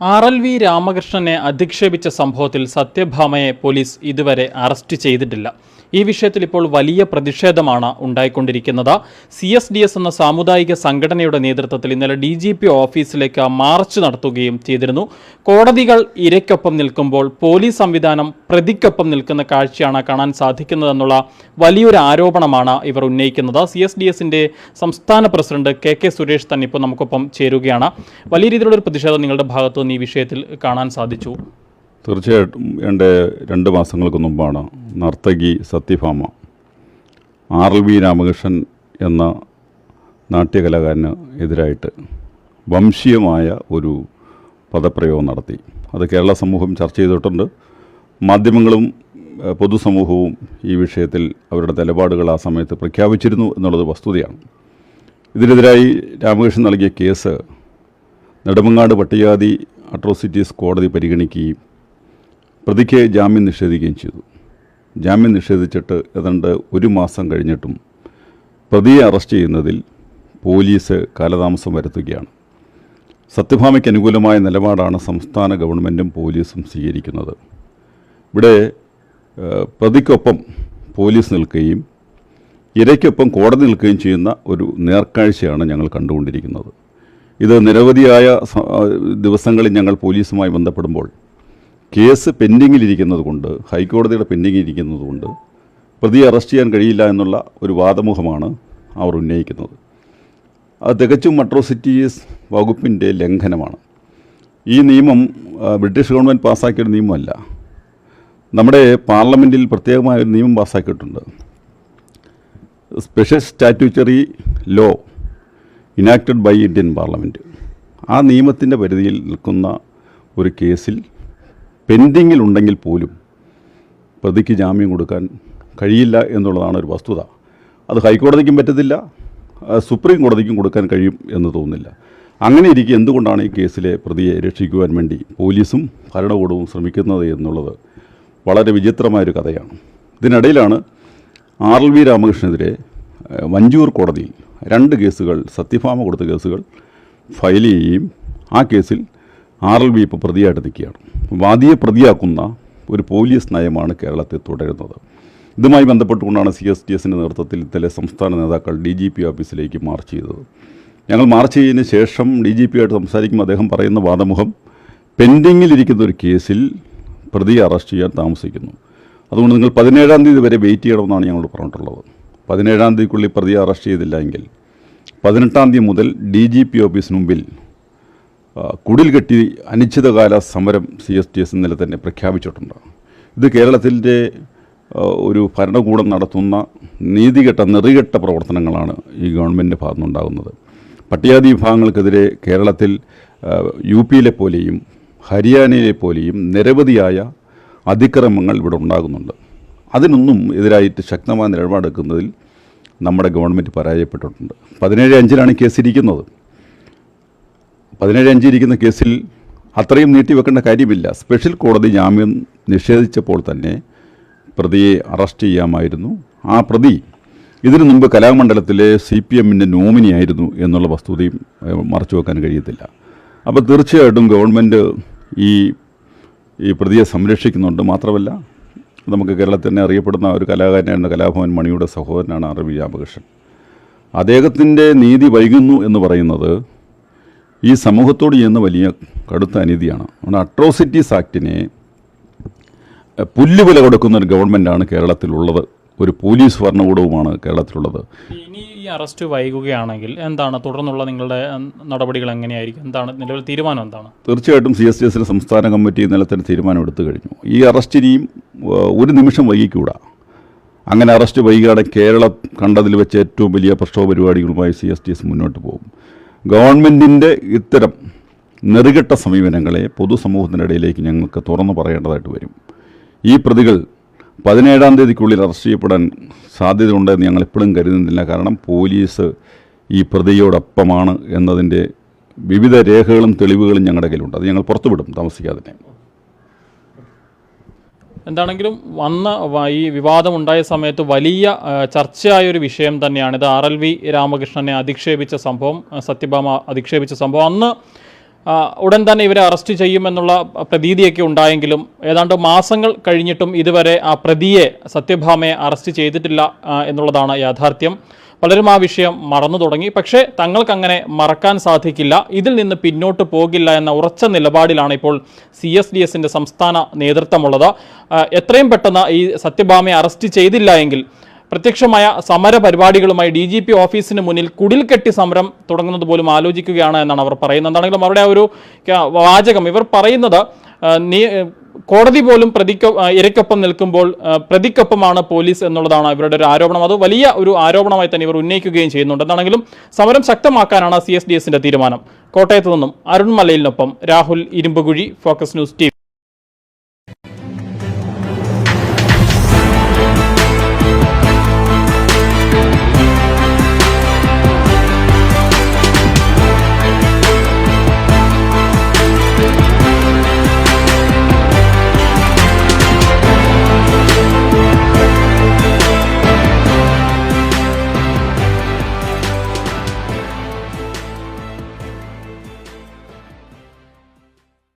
R L V രാമകൃഷ്ണനെ അധിക്ഷേപിച്ച സംഭവത്തിൽ സത്യഭാമയെ പോലീസ് ഇതുവരെ അറസ്റ്റ് ചെയ്തിട്ടില്ല. ഈ വിഷയത്തിൽ ഇപ്പോൾ വലിയ പ്രതിഷേധമാണ് ഉണ്ടായിക്കൊണ്ടിരിക്കുന്നത്. സി എസ് ഡി എസ് എന്ന സാമുദായിക സംഘടനയുടെ നേതൃത്വത്തിൽ ഇന്നലെ ഡി ജി പി ഓഫീസിലേക്ക് മാർച്ച് നടത്തുകയും ചെയ്തിരുന്നു. കോടതികൾ ഇരയ്ക്കൊപ്പം നിൽക്കുമ്പോൾ പോലീസ് സംവിധാനം പ്രതിക്കൊപ്പം നിൽക്കുന്ന കാഴ്ചയാണ് കാണാൻ സാധിക്കുന്നതെന്നുള്ള വലിയൊരു ആരോപണമാണ് ഇവർ ഉന്നയിക്കുന്നത്. സി എസ് ഡി എസിന്റെ സംസ്ഥാന പ്രസിഡന്റ് കെ കെ സുരേഷ് തന്നെ ഇപ്പോൾ നമുക്കൊപ്പം ചേരുകയാണ്. വലിയ രീതിയിലുള്ള ഒരു പ്രതിഷേധം നിങ്ങളുടെ ഭാഗത്തുനിന്ന് ഈ വിഷയത്തിൽ കാണാൻ സാധിച്ചു. തീർച്ചയായിട്ടും എന്റെ രണ്ട് മാസങ്ങൾക്ക് മുമ്പാണ് നർത്തകി Sathyabhama R L V Ramakrishnan എന്ന നാട്യകലാകാരന് എതിരായിട്ട് വംശീയമായ ഒരു പദപ്രയോഗം നടത്തി. അത് കേരള സമൂഹം ചർച്ച ചെയ്തിട്ടുണ്ട്. മാധ്യമങ്ങളും പൊതുസമൂഹവും ഈ വിഷയത്തിൽ അവരുടെ നിലപാടുകൾ ആ സമയത്ത് പ്രഖ്യാപിച്ചിരുന്നു എന്നുള്ളത് വസ്തുതയാണ്. ഇതിനെതിരായി രാമകൃഷ്ണൻ നൽകിയ കേസ് നെടുമങ്ങാട് പട്ടികജാതി അട്രോസിറ്റീസ് കോടതി പരിഗണിക്കുകയും പ്രതിക്ക് ജാമ്യം നിഷേധിക്കുകയും ചെയ്തു. ജാമ്യം നിഷേധിച്ചിട്ട് ഏതാണ്ട് ഒരു മാസം കഴിഞ്ഞിട്ടും പ്രതിയെ അറസ്റ്റ് ചെയ്യുന്നതിൽ പോലീസ് കാലതാമസം വരുത്തുകയാണ്. സത്യഭാമയ്ക്ക് അനുകൂലമായ നിലപാടാണ് സംസ്ഥാന ഗവൺമെന്റും പോലീസും സ്വീകരിക്കുന്നത്. ഇവിടെ പ്രതിക്കൊപ്പം പോലീസ് നിൽക്കുകയും ഇരയ്ക്കൊപ്പം കോടതി നിൽക്കുകയും ചെയ്യുന്ന ഒരു നേർക്കാഴ്ചയാണ് ഞങ്ങൾ കണ്ടുകൊണ്ടിരിക്കുന്നത്. ഇത് നിരവധിയായ ദിവസങ്ങളിൽ ഞങ്ങൾ പോലീസുമായി ബന്ധപ്പെടുമ്പോൾ കേസ് പെൻഡിങ്ങിലിരിക്കുന്നത് കൊണ്ട് ഹൈക്കോടതിയുടെ പെൻഡിങ്ങിലിരിക്കുന്നത് കൊണ്ട് പ്രതിയെ അറസ്റ്റ് ചെയ്യാൻ കഴിയില്ല എന്നുള്ള ഒരു വാദമുഖമാണ് അവർ ഉന്നയിക്കുന്നത്. അത് തികച്ചും അട്രോസിറ്റീസ് വകുപ്പിന്റെ ലംഘനമാണ്. ഈ നിയമം ബ്രിട്ടീഷ് ഗവൺമെന്റ് പാസ്സാക്കിയൊരു നിയമമല്ല. നമ്മുടെ പാർലമെന്റിൽ പ്രത്യേകമായ ഒരു നിയമം പാസ്സാക്കിയിട്ടുണ്ട്. Special statutory law enacted by Indian parliament. ആ നിയമത്തിന്റെ പരിധിയിൽ നിൽക്കുന്ന ഒരു കേസിൽ പെൻഡിങ്ങിലുണ്ടെങ്കിൽ പോലും പ്രതിക്ക് ജാമ്യം കൊടുക്കാൻ കഴിയില്ല എന്നുള്ളതാണ് ഒരു വസ്തുത. അത് ഹൈക്കോടതിക്കും പറ്റത്തില്ല സുപ്രീം കോടതിക്കും കൊടുക്കാൻ കഴിയും എന്ന് തോന്നുന്നില്ല. അങ്ങനെ ഇരിക്കെ എന്തുകൊണ്ടാണ് ഈ കേസിലെ പ്രതിയെ രക്ഷിക്കുവാൻ വേണ്ടി പോലീസും ഭരണകൂടവും ശ്രമിക്കുന്നത് എന്നുള്ളത് വളരെ വിചിത്രമായൊരു കഥയാണ്. ഇതിനിടയിലാണ് ആർ എൽ വി രാമകൃഷ്ണനെതിരെ വഞ്ചൂർ കോടതിയിൽ രണ്ട് കേസുകൾ സത്യഭാമ കൊടുത്ത കേസുകൾ ഫയൽ ചെയ്യുകയും ആ കേസിൽ ആർ എൽ ബി ഇപ്പോൾ പ്രതിയായിട്ട് നിൽക്കുകയാണ്. വാദിയെ പ്രതിയാക്കുന്ന ഒരു പോലീസ് നയമാണ് കേരളത്തിൽ തുടരുന്നത്. ഇതുമായി ബന്ധപ്പെട്ടുകൊണ്ടാണ് സി എസ് ടി എസിന്റെ നേതൃത്വത്തിൽ ഇന്നലെ സംസ്ഥാന നേതാക്കൾ ഡി ജി പി ഓഫീസിലേക്ക് മാർച്ച് ചെയ്തത്. ഞങ്ങൾ മാർച്ച് ചെയ്തതിന് ശേഷം ഡി ജി പി ആയിട്ട് സംസാരിക്കുമ്പോൾ അദ്ദേഹം പറയുന്ന വാദമുഖം പെൻഡിങ്ങിലിരിക്കുന്ന ഒരു കേസിൽ പ്രതിയെ അറസ്റ്റ് ചെയ്യാൻ താമസിക്കുന്നു. അതുകൊണ്ട് നിങ്ങൾ പതിനേഴാം തീയതി വരെ വെയിറ്റ് ചെയ്യണമെന്നാണ് ഞങ്ങൾ പറഞ്ഞിട്ടുള്ളത്. പതിനേഴാം തീയതിക്കുള്ളിൽ പ്രതിയെ അറസ്റ്റ് ചെയ്തില്ല എങ്കിൽ പതിനെട്ടാം തീയതി മുതൽ ഡി ജി പി ഓഫീസിന് മുമ്പിൽ കുടിൽ കെട്ടി അനിശ്ചിതകാല സമരം സി എസ് ടി എസ് ഇന്നലെ തന്നെ പ്രഖ്യാപിച്ചിട്ടുണ്ട്. ഇത് കേരളത്തിന്റെ ഒരു ഭരണകൂടം നടത്തുന്ന നീതികെട്ട നെറികെട്ട പ്രവർത്തനങ്ങളാണ് ഈ ഗവൺമെന്റിന്റെ ഭാഗത്തുനിന്നുണ്ടാകുന്നത്. പട്ട്യാദി വിഭാഗങ്ങൾക്കെതിരെ കേരളത്തിൽ യു പിയിലെ പോലെയും ഹരിയാനയിലെ പോലെയും നിരവധിയായ അതിക്രമങ്ങൾ ഇവിടെ ഉണ്ടാകുന്നുണ്ട്. അതിനൊന്നും എതിരായിട്ട് ശക്തമായ നിലപാടെടുക്കുന്നതിൽ നമ്മുടെ ഗവൺമെന്റ് പരാജയപ്പെട്ടിട്ടുണ്ട്. പതിനേഴ് അഞ്ചിലാണ് കേസ് ഇരിക്കുന്നത്. പതിനേഴ് അഞ്ച് ഇരിക്കുന്ന കേസിൽ അത്രയും നീട്ടിവെക്കേണ്ട കാര്യമില്ല. സ്പെഷ്യൽ കോടതി ജാമ്യം നിഷേധിച്ചപ്പോൾ തന്നെ പ്രതിയെ അറസ്റ്റ് ചെയ്യാമായിരുന്നു. ആ പ്രതി ഇതിനു മുമ്പ് കലാമണ്ഡലത്തിലെ സി പി എമ്മിന്റെ നോമിനിയായിരുന്നു എന്നുള്ള വസ്തുതയും മറച്ചു വെക്കാൻ കഴിയത്തില്ല. അപ്പോൾ തീർച്ചയായിട്ടും ഗവൺമെന്റ് ഈ ഈ പ്രതിയെ സംരക്ഷിക്കുന്നുണ്ട്. മാത്രമല്ല നമുക്ക് കേരളത്തിൽ തന്നെ അറിയപ്പെടുന്ന ഒരു കലാകാരനായിരുന്ന കലാഭവൻ മണിയുടെ സഹോദരനാണ് വി രാമകൃഷ്ണൻ. അദ്ദേഹത്തിന്റെ നീതി വൈകുന്നു എന്ന് പറയുന്നത് ഈ സമൂഹത്തോട് ചെയ്യുന്ന വലിയ കടുത്ത അനീതിയാണ്. അതുകൊണ്ട് അട്രോസിറ്റീസ് ആക്ടിനെ പുല്ലുവില കൊടുക്കുന്ന ഒരു ഗവൺമെന്റാണ് കേരളത്തിലുള്ളത്. ഒരു പോലീസ് ഭരണകൂടവുമാണ് കേരളത്തിലുള്ളത്. ഇനി ഈ അറസ്റ്റ് വൈകുകയാണെങ്കിൽ എന്താണ്? തുടർന്നുള്ള നിങ്ങളുടെ നടപടികൾ എങ്ങനെയായിരിക്കും? എന്താണ് നിലവിൽ തീരുമാനം എന്താണ്? തീർച്ചയായിട്ടും സി എസ് ടി എസിലെ സംസ്ഥാന കമ്മിറ്റി ഇന്നലെ തന്നെ തീരുമാനം എടുത്തു കഴിഞ്ഞു. ഈ അറസ്റ്റ് ഇനിയും ഒരു നിമിഷം വൈകിക്കൂടാ. അങ്ങനെ അറസ്റ്റ് വൈകിയാണെങ്കിൽ കേരളം കണ്ടതിൽ വെച്ച് ഏറ്റവും വലിയ പ്രക്ഷോഭ പരിപാടികളുമായി സി എസ് ടി എസ് മുന്നോട്ട് പോകും. ഗവൺമെന്റിന്റെ ഇത്തരം നെറുകെട്ട സമീപനങ്ങളെ പൊതുസമൂഹത്തിനിടയിലേക്ക് ഞങ്ങൾക്ക് തുറന്നു പറയേണ്ടതായിട്ട് വരും. ഈ പ്രതികൾ പതിനേഴാം തീയതിക്കുള്ളിൽ അറസ്റ്റ് ചെയ്യപ്പെടാൻ സാധ്യതയുണ്ടെന്ന് ഞങ്ങൾ എപ്പോഴും കരുതുന്നില്ല. കാരണം പോലീസ് ഈ പ്രതിയോടൊപ്പമാണ് എന്നതിന്റെ വിവിധ രേഖകളും തെളിവുകളും ഞങ്ങളുടെ കയ്യിലുണ്ട്. അത് ഞങ്ങൾ പുറത്തുവിടും താമസിക്കാതെ എന്താണെങ്കിലും വന്ന ഈ വിവാദം ഉണ്ടായ സമയത്ത് വലിയ ചർച്ചയായ ഒരു വിഷയം തന്നെയാണ്. ഇത് ആർ എൽ വി രാമകൃഷ്ണനെ അധിക്ഷേപിച്ച സംഭവം സത്യഭാമ അധിക്ഷേപിച്ച സംഭവം. അന്ന് ഉടൻ തന്നെ ഇവരെ അറസ്റ്റ് ചെയ്യുമെന്നുള്ള പ്രതീതിയൊക്കെ ഉണ്ടായെങ്കിലും ഏതാണ്ട് മാസങ്ങൾ കഴിഞ്ഞിട്ടും ഇതുവരെ ആ പ്രതിയെ സത്യഭാമയെ അറസ്റ്റ് ചെയ്തിട്ടില്ല എന്നുള്ളതാണ് യാഥാർത്ഥ്യം. പലരും ആ വിഷയം മറന്നു തുടങ്ങി. പക്ഷേ തങ്ങൾക്കങ്ങനെ മറക്കാൻ സാധിക്കില്ല. ഇതിൽ നിന്ന് പിന്നോട്ട് പോകില്ല എന്ന ഉറച്ച നിലപാടിലാണ് ഇപ്പോൾ സി എസ് ഡി എസിന്റെ സംസ്ഥാന നേതൃത്വമുള്ളത്. എത്രയും പെട്ടെന്ന് ഈ സത്യഭാമയെ അറസ്റ്റ് ചെയ്തില്ല എങ്കിൽ പ്രത്യക്ഷമായ സമര പരിപാടികളുമായി ഡി ജി പി ഓഫീസിന് മുന്നിൽ കുടിൽ കെട്ടി സമരം തുടങ്ങുന്നത് പോലും ആലോചിക്കുകയാണ് എന്നാണ് അവർ പറയുന്നത്. എന്താണെങ്കിലും അവരുടെ ഒരു വാചകം ഇവർ പറയുന്നത് കോടതി പോലും പ്രതിക്ക ഇരയ്ക്കൊപ്പം നിൽക്കുമ്പോൾ പ്രതിക്കൊപ്പമാണ് പോലീസ് എന്നുള്ളതാണ് ഇവരുടെ ഒരു ആരോപണം. അത് വലിയ ഒരു ആരോപണമായി തന്നെ ഇവർ ഉന്നയിക്കുകയും ചെയ്യുന്നുണ്ട്. എന്താണെങ്കിലും സമരം ശക്തമാക്കാനാണ് സി എസ് ഡി എസിന്റെ തീരുമാനം. കോട്ടയത്ത് നിന്നും Arun മലയിലിനൊപ്പം Rahul Irumbukuzhi focus news team